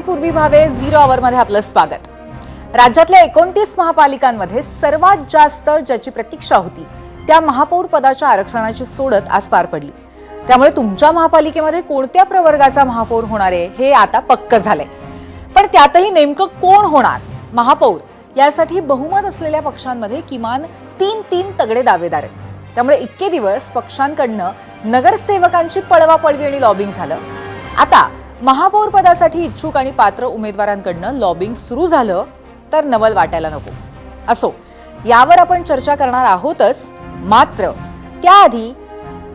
मी पूर्वी भावे झिरो आवरमध्ये आपलं स्वागत. राज्यातल्या एकोणतीस महापालिकांमध्ये सर्वात जास्त ज्याची प्रतीक्षा होती त्या महापौर पदाच्या आरक्षणाची सोडत आज पार पडली. त्यामुळे तुमच्या महापालिकेमध्ये कोणत्या प्रवर्गाचा महापौर होणार आहे हे आता पक्क झालंय. पण त्यातही नेमकं कोण होणार? महापौर यासाठी बहुमत असलेल्या पक्षांमध्ये किमान तीन तीन तगडे दावेदार आहेत. त्यामुळे इतके दिवस पक्षांकडनं नगरसेवकांची पळवापळवी आणि लॉबिंग झालं. आता महापौर पदासाठी इच्छुक आणि पात्र उमेदवारांकडनं लॉबिंग सुरू झालं तर नवल वाटायला नको. असो यावर आपण चर्चा करणार आहोतच. मात्र त्याआधी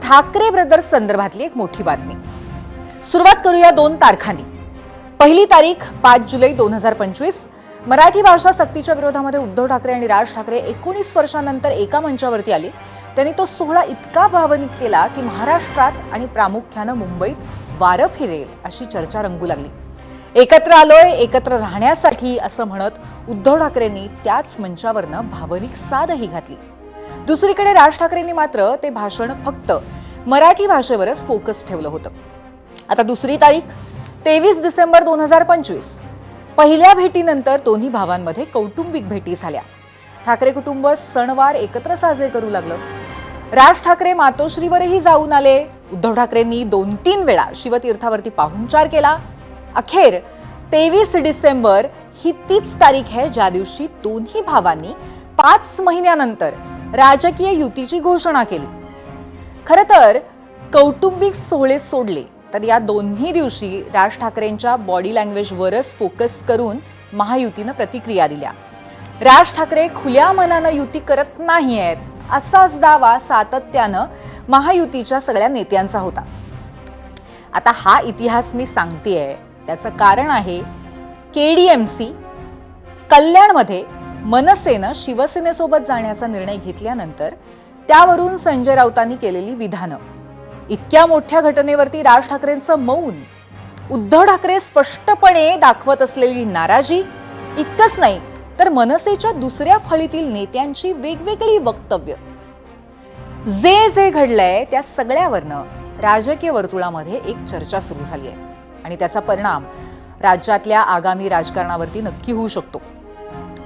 ठाकरे ब्रदर्स संदर्भातली एक मोठी बातमी. सुरुवात करूया दोन तारखांनी. पहिली तारीख पाच जुलै दोन हजार पंचवीस. मराठी भाषा सक्तीच्या विरोधामध्ये उद्धव ठाकरे आणि राज ठाकरे एकोणीस वर्षांनंतर एका मंचावरती आले. त्यांनी तो सोहळा इतका भावनिक केला की महाराष्ट्रात आणि प्रामुख्यानं मुंबईत वारं फिरेल अशी चर्चा रंगू लागली. एकत्र आलोय एकत्र राहण्यासाठी असं म्हणत उद्धव ठाकरेंनी त्याच मंचावरनं भावनिक साधही घातली. दुसरीकडे राज ठाकरेंनी मात्र ते भाषण फक्त मराठी भाषेवरच फोकस ठेवलं होतं. आता दुसरी तारीख तेवीस डिसेंबर दोन हजार पंचवीस. पहिल्या भेटीनंतर दोन्ही भावांमध्ये कौटुंबिक भेटी झाल्या. ठाकरे कुटुंब सणवार एकत्र साजरे करू लागलं. राज ठाकरे मातोश्रीवरही जाऊन आले. उद्धव ठाकरेंनी दोन तीन वेळा शिवतीर्थावरती पाहुणचार केला. अखेर तेवीस डिसेंबर ही तीच तारीख आहे ज्या दिवशी दोन्ही भावांनी पाच महिन्यानंतर राजकीय युतीची घोषणा केली. खर तर कौटुंबिक सोहळे सोडले तर या दोन्ही दिवशी राज ठाकरेंच्या बॉडी लँग्वेजवरच फोकस करून महायुतीनं प्रतिक्रिया दिल्या. राज ठाकरे खुल्या मनानं युती करत नाहीयेत असाच दावा सातत्यानं महायुतीच्या सगळ्या नेत्यांचा होता. आता हा इतिहास मी सांगतेय. त्याचं कारण आहे केडीएमसी कल्याणमध्ये मनसेनं शिवसेनेसोबत जाण्याचा निर्णय घेतल्यानंतर त्यावरून संजय राऊतांनी केलेली विधानं. इतक्या मोठ्या घटनेवरती राज ठाकरेंचं मौन उद्धव ठाकरे स्पष्टपणे दाखवत असलेली नाराजी इतकंच नाही तर मनसेच्या दुसऱ्या फळीतील नेत्यांची वेगवेगळी वक्तव्य. जे जे घडलंय त्या सगळ्यावरनं राजकीय वर्तुळामध्ये एक चर्चा सुरू झाली आहे आणि त्याचा परिणाम राज्यातल्या आगामी राजकारणावरती नक्की होऊ शकतो.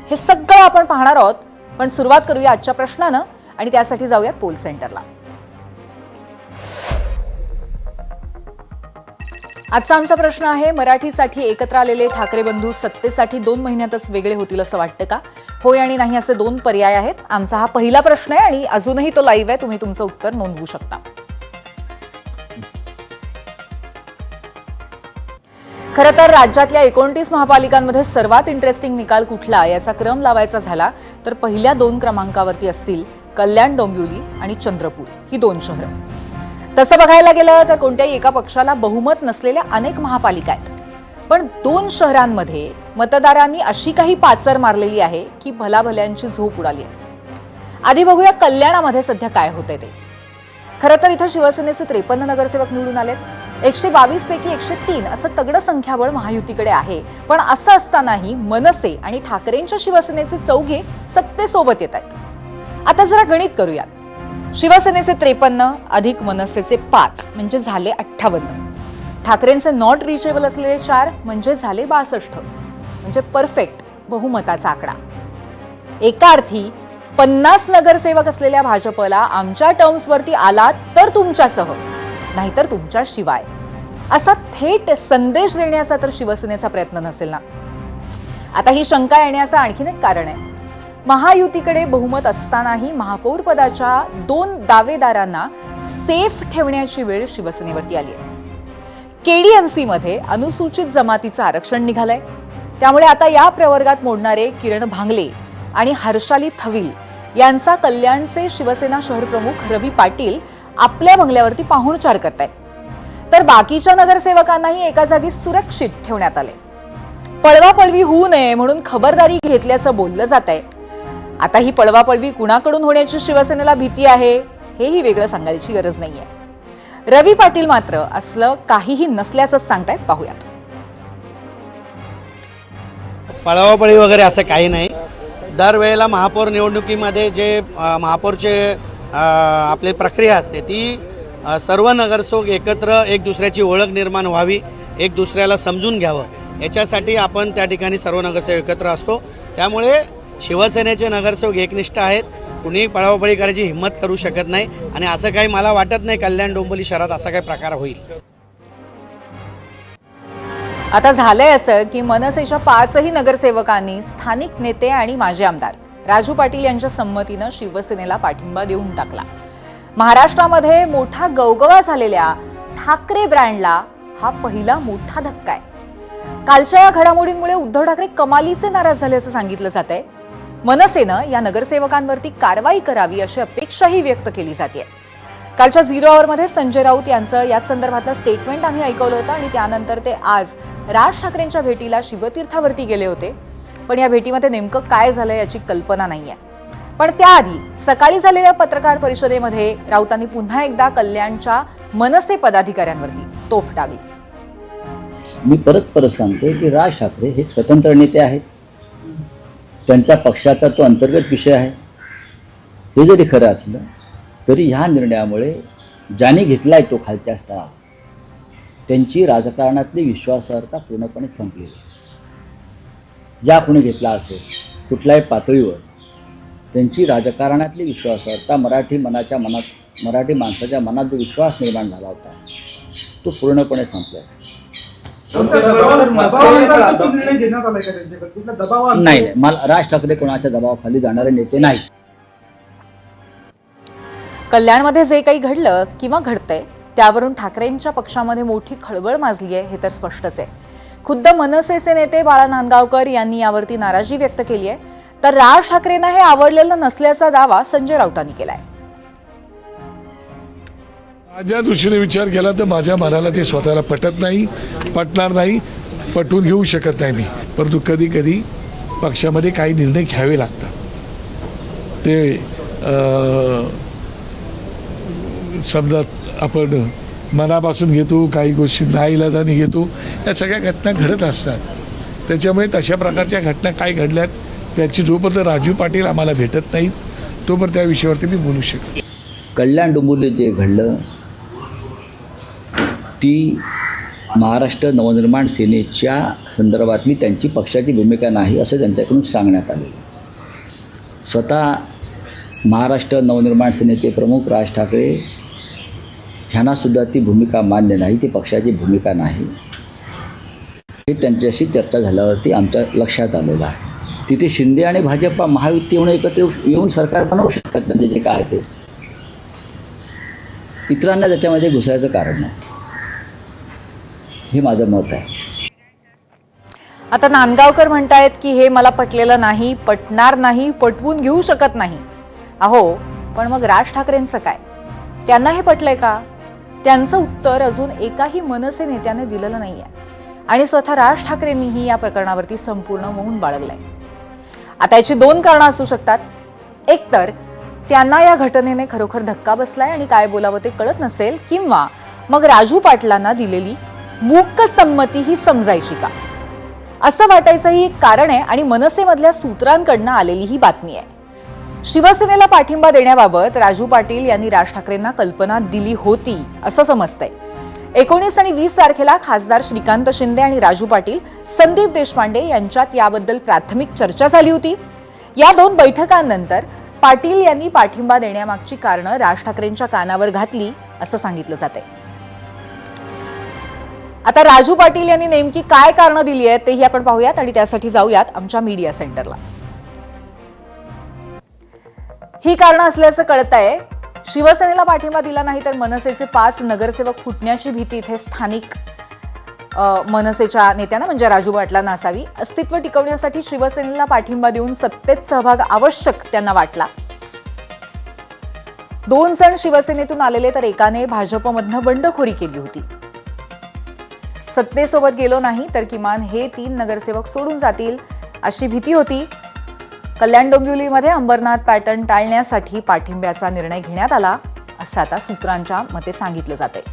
हे सगळं आपण पाहणार आहोत पण सुरुवात करूया आजच्या प्रश्नानं आणि त्यासाठी जाऊयात पोल सेंटरला. आजचा आमचा प्रश्न आहे मराठीसाठी एकत्र आलेले ठाकरे बंधू सत्तेसाठी दोन महिन्यातच वेगळे होतील असं वाटतं का? होय आणि नाही असे दोन पर्याय आहेत. आमचा हा पहिला प्रश्न आहे आणि अजूनही तो लाईव्ह आहे. तुम्ही तुमचं उत्तर नोंदवू शकता. खरं तर राज्यातल्या एकोणतीस महापालिकांमध्ये सर्वात इंटरेस्टिंग निकाल कुठला? याचा क्रम लावायचा झाला तर पहिल्या दोन क्रमांकावरती असतील कल्याण डोंबिवली आणि चंद्रपूर. ही दोन शहरं. तसं बघायला गेलं तर कोणत्याही एका पक्षाला बहुमत नसलेल्या अनेक महापालिका आहेत. पण दोन शहरांमध्ये मतदारांनी अशी काही पाचर मारलेली आहे की भलाभल्यांची झोप उडाली आहे. आधी बघूया कल्याणामध्ये सध्या काय होतंय ते. खरं तर इथं शिवसेनेचे त्रेपन्न नगरसेवक निवडून आलेत. एकशे बावीस पैकी एकशे तीन असं तगडं संख्याबळ महायुतीकडे आहे. पण असं असतानाही मनसे आणि ठाकरेंच्या शिवसेनेचे चौघे सत्तेसोबत येत आहेत. आता जरा गणित करूयात. शिवसेनेचे त्रेपन्न अधिक मनसेचे पाच म्हणजे झाले अठ्ठावन्न. ठाकरेंचे नॉट रिचेबल असलेले चार म्हणजे झाले बासष्ट. म्हणजे परफेक्ट बहुमताचा आकडा. एका अर्थी पन्नास नगरसेवक असलेल्या भाजपला आमच्या टर्म्सवरती आलात तर तुमच्यासह नाहीतर तुमच्या शिवाय असा थेट संदेश देण्याचा तर शिवसेनेचा प्रयत्न नसेल ना. आता ही शंका येण्याचं आणखीन एक कारण आहे. महायुतीकडे बहुमत असतानाही महापौर पदाच्या दोन दावेदारांना सेफ ठेवण्याची वेळ शिवसेनेवरती आली आहे. केडीएमसीमध्ये अनुसूचित जमातीचं आरक्षण निघालंय. त्यामुळे आता या प्रवर्गात मोडणारे किरण भांगले आणि हर्षाली थविल यांचा कल्याणचे शिवसेना शहर प्रमुख रवी पाटील आपल्या बंगल्यावरती पाहुणचार करतायत. तर बाकीच्या नगरसेवकांनाही एका जागी सुरक्षित ठेवण्यात आले पळवापळवी होऊ नये म्हणून खबरदारी घेतल्याचं बोललं जात आहे आता ही पळवापळवी कुणाकडून होण्याची शिवसेनेला भीती आहे हेही वेगळं सांगायची गरज नाहीये. रवी पाटील मात्र असलं काहीही नसल्याचंच सांगतायत पाहूयात. पळवापळी वगैरे असं काही नाही. दरवेळेला महापौर निवडणुकीमध्ये जे महापौरचे आपले आपली प्रक्रिया असते ती सर्व नगरसेवक एकत्र एक दुसऱ्याची ओळख निर्माण व्हावी एक दुसऱ्याला समजून घ्यावं याच्यासाठी आपण त्या ठिकाणी सर्व नगरसेवक एकत्र असतो. त्यामुळे शिवसेनेचे नगरसेवक एकनिष्ठ आहेत. कुणी पळावपळी करायची हिंमत करू शकत नाही. आणि असं काही मला वाटत नाही कल्याण डोंबोली शहरात असा काही प्रकार होईल. आता झालंय असं की मनसेच्या पाचही नगरसेवकांनी स्थानिक नेते आणि माजी आमदार राजू पाटील यांच्या संमतीनं शिवसेनेला पाठिंबा देऊन टाकला. महाराष्ट्रामध्ये मोठा गवगवा झालेल्या ठाकरे ब्रँडला हा पहिला मोठा धक्का आहे. कालच्या या घडामोडींमुळे उद्धव ठाकरे कमालीचे नाराज झाल्याचं सांगितलं जात आहे मनसेनं या नगरसेवकांवरती कारवाई करावी अशी अपेक्षाही व्यक्त केली जाते कालच्या झिरो आवरमध्ये संजय राऊत यांचं याच संदर्भातलं स्टेटमेंट आम्ही ऐकवलं होतं आणि त्यानंतर ते आज राज ठाकरेंच्या भेटीला शिवतीर्थावरती गेले होते. पण या भेटीमध्ये नेमकं काय झालं याची कल्पना नाहीये. पण त्याआधी सकाळी झालेल्या पत्रकार परिषदेमध्ये राऊतांनी पुन्हा एकदा कल्याणच्या मनसे पदाधिकाऱ्यांवरती तोफ टाकली मी परत परत सांगतो की राज ठाकरे हे स्वतंत्र नेते आहेत. त्यांच्या पक्षाचा तो अंतर्गत विषय आहे हे जरी खरं असलं तरी ह्या निर्णयामुळे ज्याने घेतलाय तो खालच्या स्तरावर त्यांची राजकारणातली विश्वासार्हता पूर्णपणे संपली आहे. ज्या कोणी घेतला असेल कुठल्याही पातळीवर त्यांची राजकारणातली विश्वासार्हता मराठी मनाच्या मनात मराठी माणसाच्या मनात जो विश्वास निर्माण झाला होता तो पूर्णपणे संपला नाही नाही. मला राज ठाकरे कोणाच्या दबावाखाली जाणारे नेते नाही. कल्याणमध्ये जे काही घडलं किंवा घडतंय त्यावरून ठाकरेंच्या पक्षामध्ये मोठी खळबळ माजली आहे हे तर स्पष्टच आहे. खुद्द मनसेचे नेते बाळा नांदगावकर यांनी यावरती नाराजी व्यक्त केली आहे. तर राज ठाकरेंना हे आवडलेलं नसल्याचा दावा संजय राऊतांनी केलाय. माझ्या दृष्टीने विचार केला तर माझ्या मनाला ते स्वतःला पटत नाही पटणार नाही पटवून घेऊ शकत नाही मी. परंतु कधी कधी पक्षामध्ये काही निर्णय घ्यावे लागतात. ते समजा आपण मनापासून घेतो काही गोष्टी नाईलाजाने घेतो या सगळ्या घटना घडत असतात. त्याच्यामुळे तशा प्रकारच्या घटना काय घडल्यात त्याची जोपर्यंत राजू पाटील आम्हाला भेटत नाहीत तोपर्यंत त्या विषयावरती मी बोलू शकतो कल्याण डोंबिवली जे घडलं ती महाराष्ट्र नवनिर्माण सेनेच्या संदर्भातली त्यांची पक्षाची भूमिका नाही असं त्यांच्याकडून सांगण्यात आले. स्वतः महाराष्ट्र नवनिर्माण सेनेचे प्रमुख राज ठाकरे ह्यांनासुद्धा ती भूमिका मान्य नाही ती पक्षाची भूमिका नाही. हे त्यांच्याशी चर्चा झाल्यावरती आमच्या लक्षात आलेलं आहे. तिथे शिंदे आणि भाजपा महायुती म्हणून एकत्र येऊ- येऊन सरकार बनवू शकतात त्यांचे जे काय ते. इतरांना त्याच्यामध्ये घुसायचं कारण नाही. हे माझं मत आहे. आता नांदगावकर म्हणतायत की हे मला पटलेलं नाही पटणार नाही पटवून घेऊ शकत नाही. अहो पण मग राज ठाकरेंचं काय? त्यांना हे पटलंय का? त्यांचं उत्तर अजून एकाही मनसे नेत्याने दिलेलं नाहीये. आणि स्वतः राज ठाकरेंनीही या प्रकरणावरती संपूर्ण मौन बाळगलंय. आता याची दोन कारणं असू शकतात. एक तर त्यांना या घटनेने खरोखर धक्का बसलाय आणि काय बोलावं ते कळत नसेल किंवा मग राजू पाटलांना दिलेली मूक संमती ही समजायची का? असं वाटायचं ही एक कारण आहे आणि मनसेमधल्या सूत्रांकडनं आलेली ही बातमी आहे. शिवसेनेला पाठिंबा देण्याबाबत राजू पाटील यांनी राज ठाकरेंना कल्पना दिली होती असं समजतंय. एकोणीस आणि वीस तारखेला खासदार श्रीकांत शिंदे आणि राजू पाटील संदीप देशपांडे यांच्यात याबद्दल प्राथमिक चर्चा झाली होती. या दोन बैठकांनंतर पाटील यांनी पाठिंबा देण्यामागची कारणं राज ठाकरेंच्या कानावर घातली असं सांगितलं जातंय. आता राजू पाटील यांनी नेमकी काय कारणं दिली आहेत तेही आपण पाहूयात आणि त्यासाठी जाऊयात आमच्या मीडिया सेंटरला ही कारणं असल्याचं कळत आहे शिवसेनेला पाठिंबा दिला नाही तर मनसेचे पाच नगरसेवक फुटण्याची भीती इथे स्थानिक मनसेच्या नेत्यांना म्हणजे राजू पाटलांना असावी अस्तित्व टिकवण्यासाठी शिवसेनेला पाठिंबा देऊन सत्तेत सहभाग आवश्यक त्यांना वाटला. दोन जण शिवसेनेतून आलेले तर एकाने भाजपमधनं बंडखोरी केली होती. सत्तेसोबत गेलो नाही तर किमान हे तीन नगरसेवक सोडून जातील अशी भीती होती. कल्याण डोंबिवलीमध्ये अंबरनाथ पॅटर्न टाळण्यासाठी पाठिंब्याचा निर्णय घेण्यात आला असं आता सूत्रांच्या मते सांगितलं जाते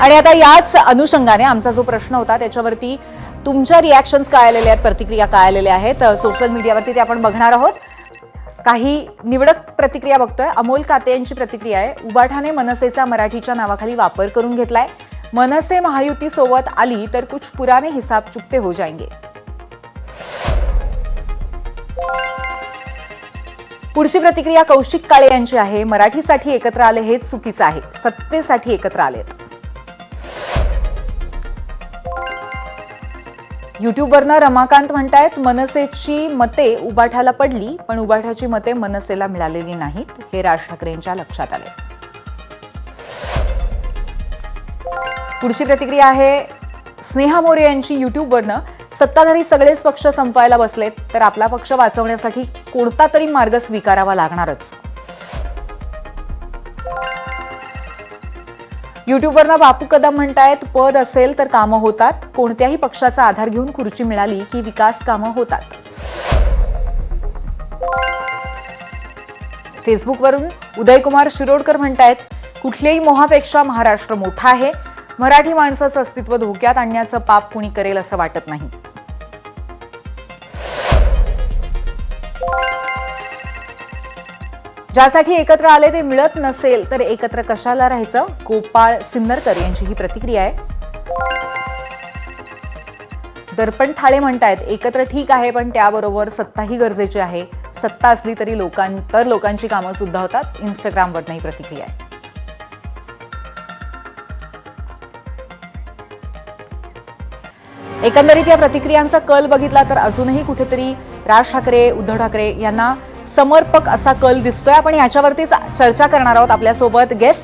आणि आता याच अनुषंगाने आमचा जो प्रश्न होता त्याच्यावरती तुमच्या रिॲक्शन्स काय आलेल्या आहेत प्रतिक्रिया काय आलेल्या आहेत सोशल मीडियावरती ते आपण बघणार आहोत. काही निवडक प्रतिक्रिया बघतोय. अमोल काते यांची प्रतिक्रिया आहे. उबाठाने मनसेचा मराठीच्या नावाखाली वापर करून घेतलाय. मनसे महायुती सोबत आली तर कुछ पुराने हिसाब चुकते हो जाएंगे. पुढची प्रतिक्रिया कौशिक काळे यांची आहे. मराठीसाठी एकत्र आले हेच चुकीचं आहे. सत्तेसाठी एकत्र आलेत. युट्यूबवरनं रमाकांत म्हणतायत मनसेची मते उबाठाला पडली पण उबाठाची मते मनसेला मिळालेली नाहीत हे राज ठाकरेंच्या लक्षात आले पुढची प्रतिक्रिया आहे स्नेहा मोरे यांची युट्यूबवरनं. सत्ताधारी सगळेच पक्ष संपवायला बसलेत तर आपला पक्ष वाचवण्यासाठी कोणता तरी मार्ग स्वीकारावा लागणारच. युट्यूबवरनं बापू कदम म्हणतायत पद असेल तर कामं होतात. कोणत्याही पक्षाचा आधार घेऊन खुर्ची मिळाली की विकास कामं होतात. फेसबुकवरून उदयकुमार शिरोडकर म्हणतायत कुठल्याही मोहापेक्षा महाराष्ट्र मोठा आहे. मराठी माणसाचं अस्तित्व धोक्यात आणण्याचं पाप कुणी करेल असं वाटत नाही. ज्यासाठी एकत्र आले ते मिळत नसेल तर एकत्र कशाला राहायचं? गोपाळ सिन्नरकर यांची ही प्रतिक्रिया आहे. दर्पण थाळे म्हणतायत एकत्र ठीक आहे पण त्याबरोबर सत्ताही गरजेची आहे. सत्ता असली तरी लोकां तर लोकांची कामं सुद्धा होतात. इंस्टाग्रामवर ही प्रतिक्रिया आहे. एकंदरीत या प्रतिक्रियांचा कल बघितला तर अजूनही कुठेतरी राज ठाकरे उद्धव ठाकरे यांना समर्पक असा कल दिसतोय. आपण याच्यावरतीच चर्चा करणार आहोत आपल्यासोबत गेस्ट